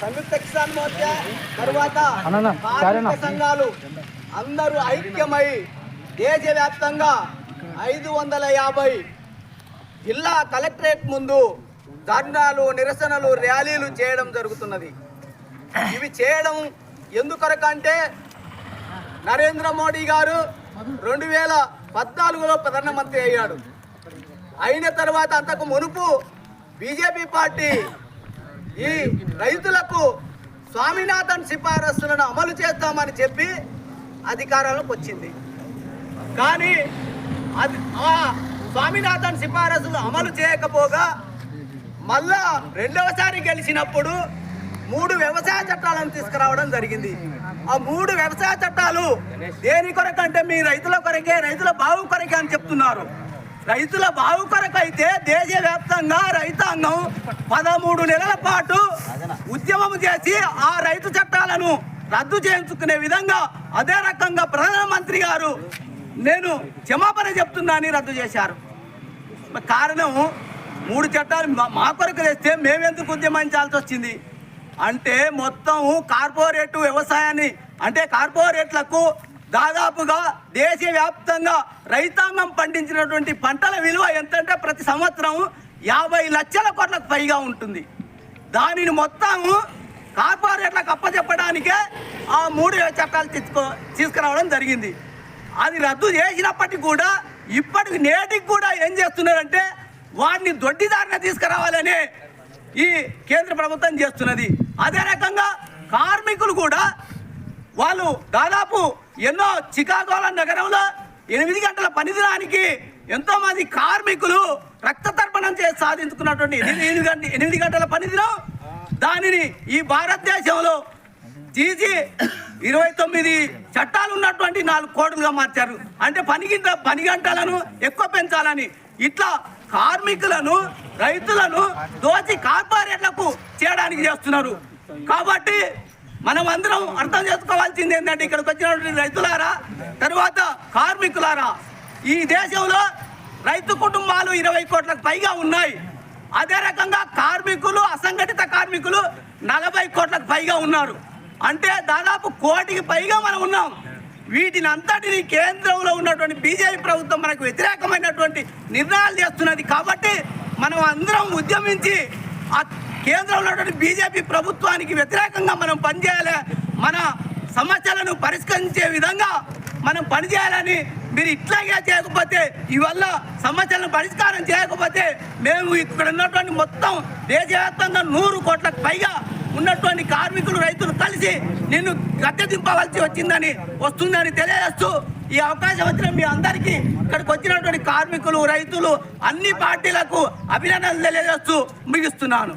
సంయుక్త కిసాన్ మోర్చా తరువాత కార్మిక సంఘాలు అందరూ ఐక్యమై దేశవ్యాప్తంగా ఐదు వందల యాభై జిల్లా కలెక్టరేట్ ముందు ధర్నాలు నిరసనలు ర్యాలీలు చేయడం జరుగుతున్నది. ఇవి చేయడం ఎందుకొరకంటే నరేంద్ర మోడీ గారు రెండు వేల పద్నాలుగులో ప్రధానమంత్రి అయ్యాడు. అయిన తర్వాత అంతకు మునుపు బీజేపీ పార్టీ ఈ రైతులకు స్వామినాథన్ సిఫారసులను అమలు చేస్తామని చెప్పి అధికారంలోకి వచ్చింది. కానీ అది ఆ స్వామినాథన్ సిఫారసులు అమలు చేయకపోగా మళ్ళా రెండవసారి గెలిచినప్పుడు మూడు వ్యవసాయ చట్టాలను తీసుకురావడం జరిగింది. ఆ మూడు వ్యవసాయ చట్టాలు దేని కొరకంటే మీ రైతుల కొరకే రైతుల బావు కొరకే అని చెప్తున్నారు. రైతుల బావు కొరకైతే దేశవ్యాప్తంగా రైతాంగం పదమూడు నెలల పాటు ఉద్యమం చేసి ఆ రైతు చట్టాలను రద్దు చేయించుకునే విధంగా అదే రకంగా ప్రధానమంత్రి గారు నేను క్షమాపణ చెప్తున్నాని రద్దు చేశారు. కారణం మూడు చట్టాలు మా- కొరకు తెస్తే మేమెందుకు ఉద్యమించాల్సి వచ్చింది? అంటే మొత్తం కార్పొరేట్ వ్యవసాయాన్ని అంటే కార్పొరేట్లకు దాదాపుగా దేశవ్యాప్తంగా రైతాంగం పండించినటువంటి పంటల విలువ ఎంతంటే ప్రతి సంవత్సరం యాభై లక్షల కోట్లకు పైగా ఉంటుంది. దానిని మొత్తం కార్పొరేట్లకు అప్పచెప్పడానికే ఆ మూడు చట్టాలు తెచ్చుకో తీసుకురావడం జరిగింది. అది రద్దు చేసినప్పటికీ కూడా ఇప్పటికి నేటికి కూడా ఏం చేస్తున్నారంటే వాడిని దొడ్డిదారిన తీసుకురావాలని ఈ కేంద్ర ప్రభుత్వం చేస్తున్నది. అదే రకంగా కార్మికులు కూడా వాళ్ళు దాదాపు ఎన్నో చికాగోల నగరంలో ఎనిమిది గంటల పనిదినానికి ఎంతో మంది కార్మికులు రక్త తర్పణం చేసి సాధించుకున్నటువంటి ఎనిమిది ఎనిమిది గంట ఎనిమిది గంటల పనిదినం. దానిని ఈ భారతదేశంలో తీసి ఇరవై తొమ్మిది చట్టాలు ఉన్నటువంటి నాలుగు కోట్లుగా మార్చారు. అంటే పని పని గంటలను ఎక్కువ పెంచాలని ఇట్లా కార్మికులను రైతులను దోచి కార్పొరేట్లకు చేయడానికి చేస్తున్నారు. కాబట్టి మనం అందరం అర్థం చేసుకోవాల్సింది ఏంటంటే ఇక్కడికి వచ్చినటువంటి రైతులారా తరువాత కార్మికులారా ఈ దేశంలో రైతు కుటుంబాలు ఇరవై కోట్లకు పైగా ఉన్నాయి. అదే రకంగా కార్మికులు అసంఘటిత కార్మికులు నలభై కోట్లకు పైగా ఉన్నారు. అంటే దాదాపు కోటికి పైగా మనం ఉన్నాం. వీటిని అంతటిని కేంద్రంలో ఉన్నటువంటి బీజేపీ ప్రభుత్వం మనకు వ్యతిరేకమైనటువంటి నిర్ణయాలు చేస్తున్నది కాబట్టి మనం అందరం ఉద్యమించి కేంద్రంలో ఉన్నటువంటి బీజేపీ ప్రభుత్వానికి వ్యతిరేకంగా మనం పనిచేయాలి. మన సమస్యలను పరిష్కరించే విధంగా మనం పనిచేయాలని మీరు ఇట్లాగే చేయకపోతే ఇవల్ల సమస్యలను పరిష్కారం చేయకపోతే మేము ఇక్కడ ఉన్నటువంటి మొత్తం దేశవ్యాప్తంగా నూరు కోట్లకు పైగా ఉన్నటువంటి కార్మికులు రైతులు కలిసి నిన్ను గద్దె దింపవలసి వచ్చిందని వస్తుందని తెలియజేస్తూ ఈ అవకాశం వచ్చిన మీ అందరికీ ఇక్కడికి వచ్చినటువంటి కార్మికులు రైతులు అన్ని పార్టీలకు అభినందనలు తెలియజేస్తూ ముగిస్తున్నాను.